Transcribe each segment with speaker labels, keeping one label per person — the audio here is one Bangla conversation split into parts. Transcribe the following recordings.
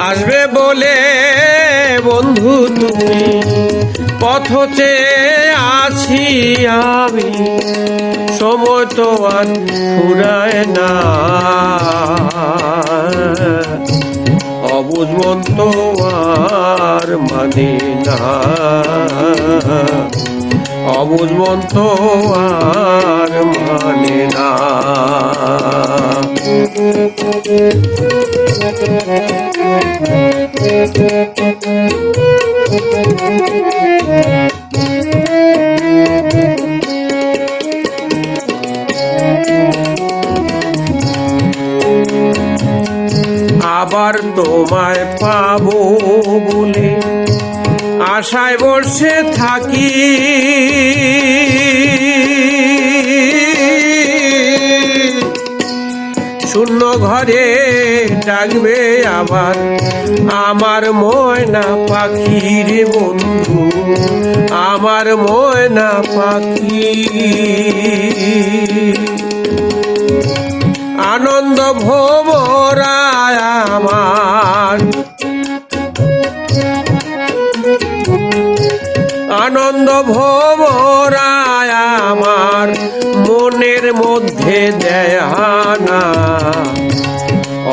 Speaker 1: আসবে বলে বন্ধু তুমি। পথ চেয়ে আছি আমি, সময় তো আর ফুরায় না। অবুঝ মন তো আর মানে না। অবুঝ মন তো আর মানে না। আবার তোমায় পাবো বলে আশায় বসে থাকি। শূন্য ঘরে ডাকবে আবার আমার ময়না পাখি রে বন্ধু, আমার ময়না পাখি। আনন্দ ভোমরায় আমার। আনন্দ ভোমরায় আমার, মনের মধ্যে দেয়ানা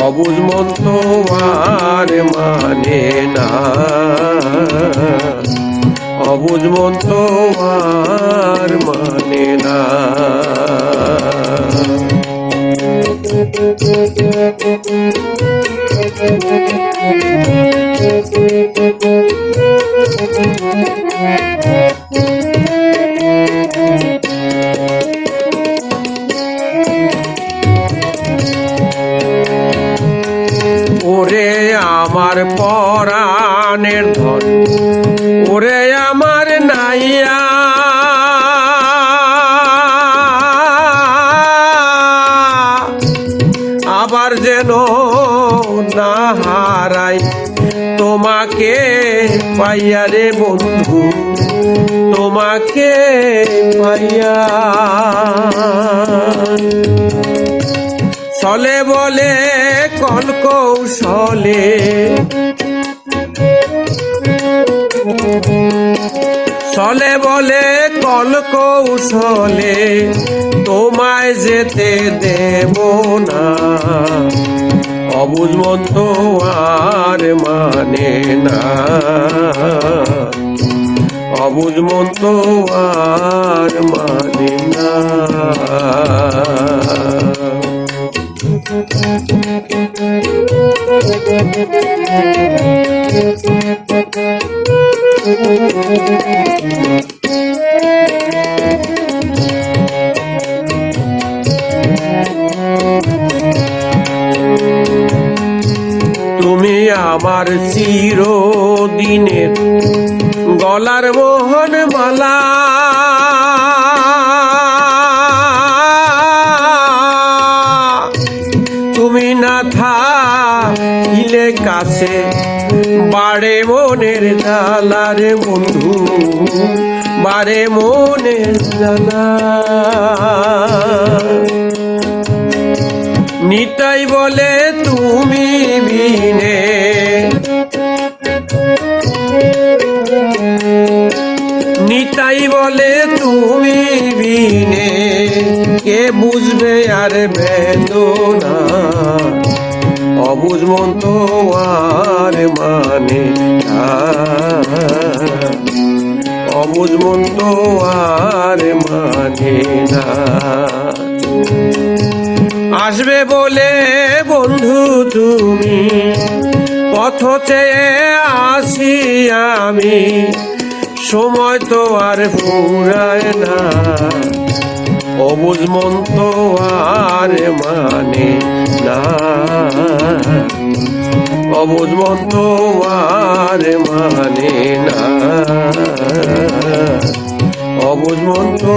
Speaker 1: অবুজ মন মানে না। অবুজ মন মানে না। ওরে আমার পরাণের ধন। না হারাই তোমাকে পাইয়া রে বন্ধু, তোমাকে পাইয়া। চলে বলে, কল কৌশলে। চলে বলে, কল কৌশলে তোমায় যেতে দেব না। অবুজ মন আর মানে না। অবুজ মন আর মানে না। তুমি আমার চিরদিনের গলার মোহন মালা। তুমি না থাকিলে কাছে বাড়ে মনের জ্বালারে বন্ধু, বাড়ে মনের জ্বালা নিতাই বলে নিতাই বলে তুমি বিনে। কে বুঝবে আর বেদনা অবুঝ মন আর মানে না। অবুঝ মন তো আর মানে না। আসবে বলে বন্ধু তুমি, পথ চেয়ে আসি আমি। সময় তো আর ফুরায় না। অবুজ মন তো আর মানে না। অবুজ মন তো আর মানে না। অবুজ মন তো